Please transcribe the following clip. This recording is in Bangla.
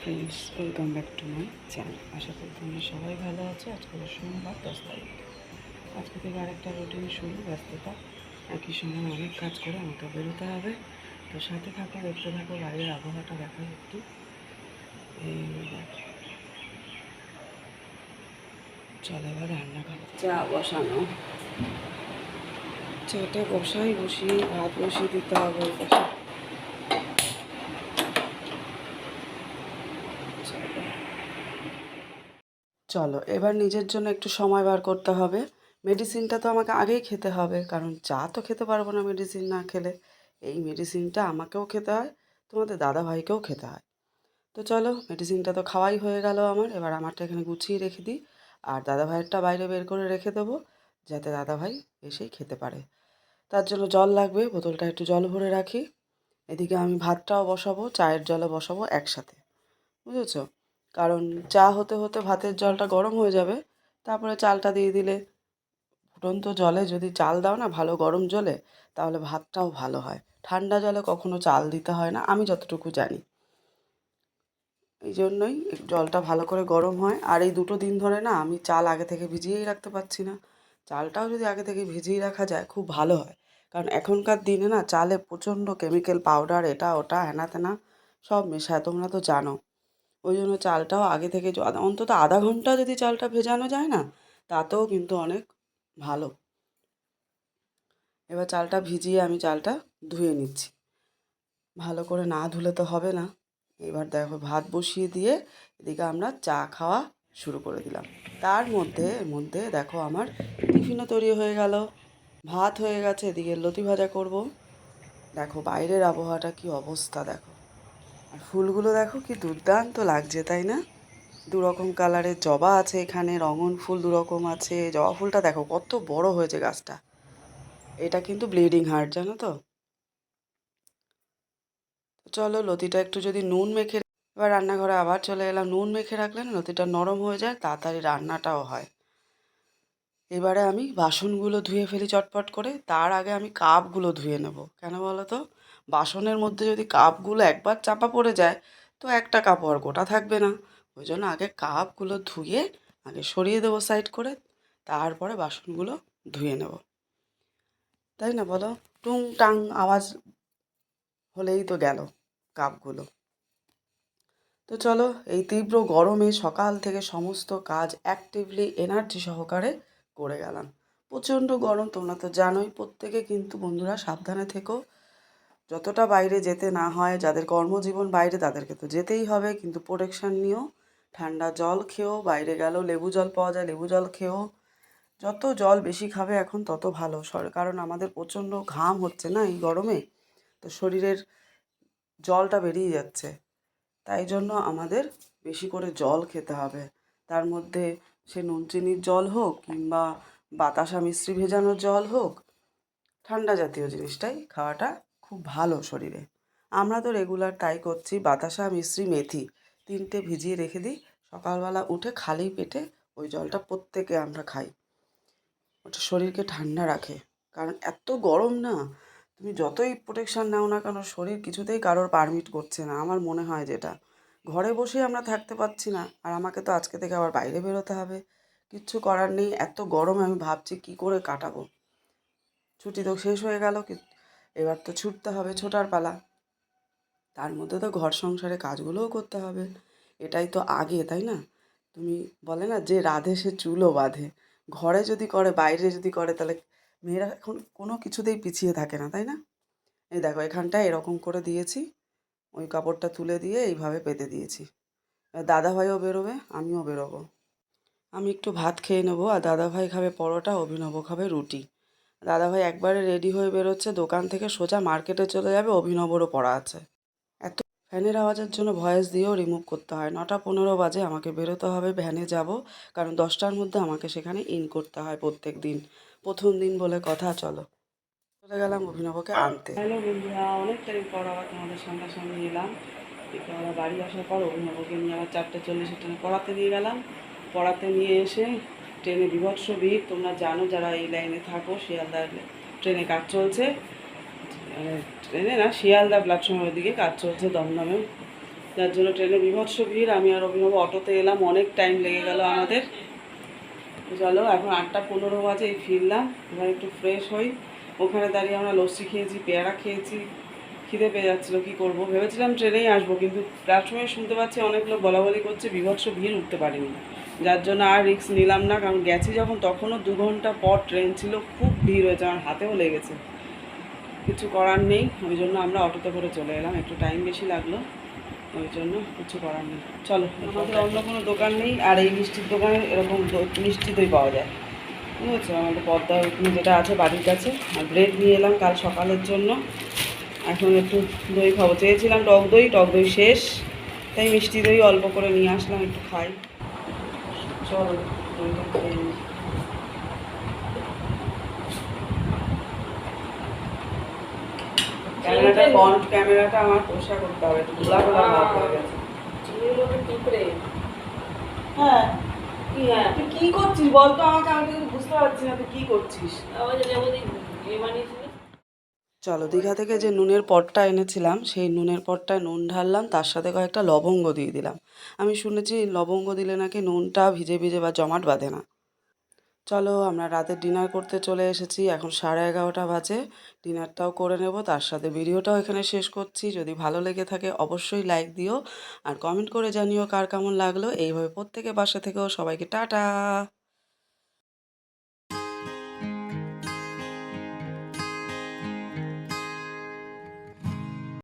Friends welcome back to my channel আশা করি তোমরা সবাই ভালো আছো। আজকে সোমবার, দশ তারিখ। আজকে থেকে আরেকটা রুটিন শুরু, ব্যস্ততা। একই সময় অনেক কাজ করে, আমাকে বেরোতে হবে। তো সাথে থাকো, দেখতে থাকো, বাইরের আবহাওয়াটা দেখা একটু। চল এবার রান্না করো চা বসানো। চাটা বসাই, বসিয়ে ভাত বসিয়ে দিতে হবে ওই পাশে চলো, এবার নিজের জন্য একটু সময় বার করতে হবে। মেডিসিনটা তো আমাকে আগেই খেতে হবে, কারণ চা তো খেতে পারব না মেডিসিন না খেলে। এই মেডিসিনটা আমাকেও খেতে হয়, তোমাদের দাদা ভাইকেও খেতে হয়। তো চলো মেডিসিনটা তো খাওয়াই হয়ে গেল আমার, এবার আমারটা এখানে গুছিয়ে রেখে দিই। আর দাদা ভাইয়েরটা বাইরে বের করে রেখে দেবো, যাতে দাদা ভাই এসেই খেতে পারে। তার জন্য জল লাগবে, বোতলটা একটু জল ভরে রাখি। এদিকে আমি ভাতটাও বসাবো, চায়ের জলও বসাবো একসাথে। বুঝেছ? কারণ চা হতে হতে ভাতের জলটা গরম হয়ে যাবে। তারপরে চালটা দিয়ে দিলে ফুটন্ত জলে যদি চাল দাও না ভালো গরম জলে, তাহলে ভাতটাও ভালো হয়। ঠান্ডা জলে কখনো চাল দিতে হয় না, আমি যতটুকু জানি। এই জন্যই জলটা ভালো করে গরম হয়। আর এই দুটো দিন ধরে না আমি চাল আগে থেকে ভিজিয়েই রাখতে পারছি না। চালটাও যদি আগে থেকে ভিজিয়ে রাখা যায়, খুব ভালো হয়। কারণ এখনকার দিনে না চালে প্রচণ্ড কেমিক্যাল পাউডার এটা ওটা হেনা তেনা সব মেশায়, তোমরা তো জানো। ওই জন্য চালটাও আগে থেকে অন্তত আধা ঘণ্টা যদি চালটা ভেজানো যায় না, তাতেও কিন্তু অনেক ভালো। এবার চালটা ভিজিয়ে আমি চালটা ধুয়ে নিচ্ছি। ভালো করে না ধুলে তো হবে না। এবার দেখো ভাত বসিয়ে দিয়ে এদিকে আমরা চা খাওয়া শুরু করে দিলাম। তার মধ্যে মধ্যে দেখো আমার টিফিনও তৈরি হয়ে গেল। ভাত হয়ে গেছে, এদিকে লতি ভাজা করব। দেখো বাইরের আবহাওয়াটা কি অবস্থা দেখো। আর ফুলগুলো দেখো কি দুর্দান্ত লাগছে, তাই না? দু রকম কালারের জবা আছে এখানে, রঙন ফুল দু রকম আছে। জবা ফুলটা দেখো কত বড় হয়েছে গাছটা। এটা কিন্তু ব্লিডিং হার্ট, জানো তো? চলো লতিটা একটু যদি নুন মেখে এবার রান্নাঘরে আবার চলে এলাম। নুন মেখে রাখলে না লতিটা নরম হয়ে যায়, তাড়াতাড়ি রান্নাটাও হয়। এবারে আমি বাসনগুলো ধুয়ে ফেলি চটপট করে, তার আগে আমি কাপগুলো ধুয়ে নেব। কেন বলো তো? বাসনের মধ্যে যদি কাপগুলো একবার চাপা পড়ে যায়, তো একটা কাপ আর গোটা থাকবে না। ওই জন্য আগে কাপগুলো ধুয়ে, আগে সরিয়ে দেবো সাইড করে, তারপরে বাসনগুলো ধুয়ে নেব। তাই না বলো? টুং টাং আওয়াজ হলেই তো গেল কাপগুলো। তো চলো, এই তীব্র গরমে সকাল থেকে সমস্ত কাজ অ্যাক্টিভলি এনার্জি সহকারে করে গেলাম। প্রচণ্ড গরম, তোমরা তো জানোই, প্রত্যেকে কিন্তু বন্ধুরা সাবধানে থেকো। যতটা বাইরে যেতে না হয়, যাদের কর্মজীবন বাইরে তাদেরকে তো যেতেই হবে। কিন্তু প্রোটেকশান নিও, ঠান্ডা জল খেও, বাইরে গেলেও লেবু জল পাওয়া যায়, লেবু জল খেও। যত জল বেশি খাবে এখন তত ভালো। কারণ আমাদের প্রচণ্ড ঘাম হচ্ছে না এই গরমে? তো শরীরের জলটা বেরিয়ে যাচ্ছে। তাই জন্য আমাদের বেশি করে জল খেতে হবে। তার মধ্যে সে নুন চিনির জল হোক কিংবা বাতাসা মিশ্রি ভেজানোর জল হোক, ঠান্ডা জাতীয় জিনিসটাই খাওয়াটা খুব ভালো শরীরে। আমরা তো রেগুলার তাই করছি বাতাসা মিশ্রি মেথি। তিনটে ভিজিয়ে রেখে দিই। সকালবেলা উঠে খালি পেটে ওই জলটা প্রত্যেকে আমরা খাই। ওটা শরীরকে ঠান্ডা রাখে। কারণ এত গরম না, তুমি যতই প্রোটেকশান নাও না কেন, শরীর কিছুতেই কারোর পারমিট করছে না। আমার মনে হয় যেটা। ঘরে বসে আমরা থাকতে পারছি না। আর আমাকে তো আজকে থেকে আবার বাইরে বেরোতে হবে। কিচ্ছু করার নেই। এত গরম আমি ভাবছি কি করে কাটাবো। ছুটি তো শেষ হয়ে গেল। এবার তো ছুটতে হবে ছোটার পালা। তার মধ্যে তো ঘর সংসারে কাজগুলোও করতে হবে। এটাই তো আগে, তাই না? তুমি বলে না যে রাধে সে চুলও বাঁধে। ঘরে যদি করে, বাইরে যদি করে, তাহলে মেয়েরা এখন কোনো কিছুতেই পিছিয়ে থাকে না, তাই না? এই দেখো এখানটায় এরকম করে দিয়েছি। ওই কাপড়টা তুলে দিয়ে এইভাবে পেতে দিয়েছি। দাদাভাইও বেরোবে, আমিও বেরোবো। আমি একটু ভাত খেয়ে নেব, আর দাদাভাই খাবে পরোটা, অভিনব খাবে রুটি। দাদাভাই একবারে রেডি হয়ে বেরোচ্ছে, দোকান থেকে সোজা মার্কেটে চলে যাবে, অভিনবরও পড়া আছে। এত ফ্যানের আওয়াজের জন্য ভয়েস দিয়েও রিমুভ করতে হয়। নটা পনেরো বাজে, আমাকে বেরোতে হবে, ভ্যানে যাব, কারণ দশটার মধ্যে আমাকে সেখানে ইন করতে হয় প্রত্যেক দিন। প্রথম দিন বলে কথা, চলো। চলে গেলাম অভিনবকে আনতে। হ্যালো বন্ধুরা, অনেক টাইম পর আবার তোমাদের সঙ্গে সামনাসামনি এলাম। বাড়ি আসার পর অভিনবকে নিয়ে আবার চারটে চল্লিশে ট্রেনে পড়াতে নিয়ে গেলাম। পড়াতে নিয়ে এসে ট্রেনে বিভৎস ভিড়। তোমরা জানো যারা এই লাইনে থাকো, শিয়ালদার ট্রেনে কাজ চলছে। মানে ট্রেনে না, শিয়ালদা প্ল্যাটফর্মের দিকে কাজ চলছে দমদমে। যার জন্য ট্রেনে বিভৎস ভিড়। আমি আর অভিনব অটোতে এলাম, অনেক টাইম লেগে গেল আমাদের। চলো, এখন আটটা পনেরো বাজে ফিরলাম। এবার একটু ফ্রেশ হই। ওখানে দাঁড়িয়ে আমরা লস্যি খেয়েছি, পেয়ারা খেয়েছি। খিদে পেয়ে যাচ্ছিল, কী করব? ভেবেছিলাম ট্রেনেই আসব, কিন্তু প্ল্যাটফর্মে শুনতে পাচ্ছি অনেক লোক বলা বলি করছে, বিভৎস ভিড় উঠতে পারিনি। যার জন্য আর রিস্ক নিলাম না, কারণ গেছি যখন তখনও দু ঘণ্টা পর ট্রেন ছিল, খুব ভিড় হয়েছে, আমার হাতেও লেগেছে। কিছু করার নেই, ওই জন্য আমরা অটোতে করে চলে এলাম, একটু টাইম বেশি লাগল, ওই জন্য কিছু করার নেই। চলো আমাদের অন্য কোনো দোকান নেই, আর এই মিষ্টির দোকানে এরকম মিষ্টি দই পাওয়া যায়। বুঝেছ? আমাদের পদ্মা যেটা আছে বাড়ির কাছে, আর ব্রেড নিয়ে এলাম কাল সকালের জন্য। এখন একটু দই খাব। চেয়েছিলাম টক দই টক দই শেষ। তাই মিষ্টি দই অল্প করে নিয়ে আসলাম, একটু খাই। ক্যামেরাটা আমার করতে হবে, একটু হয়ে হ্যাঁ তুই কি করছিস বল তো আমাকে, আমি বুঝতে পারছি না, তুই কি করছিস? চলো, দীঘা থেকে যে নুনের পটটা এনেছিলাম, সেই নুনের পটটায় নুন ঢাললাম, তার সাথে কয়েকটা লবঙ্গ দিয়ে দিলাম। আমি শুনেছি লবঙ্গ দিলে নাকি নুনটা ভিজে ভিজে বা জমাট বাঁধে না। চলো, আমরা রাতে ডিনার করতে চলে এসেছি, এখন সাড়ে এগারোটা বাজে। ডিনারটাও করে নেব, তার সাথে ভিডিওটাও এখানে শেষ করছি। যদি ভালো লেগে থাকে, অবশ্যই লাইক দিও। আর কমেন্ট করে জানিও কার কেমন লাগল। এইভাবে প্রত্যেকে বাসা থেকেও সবাইকে টাটা!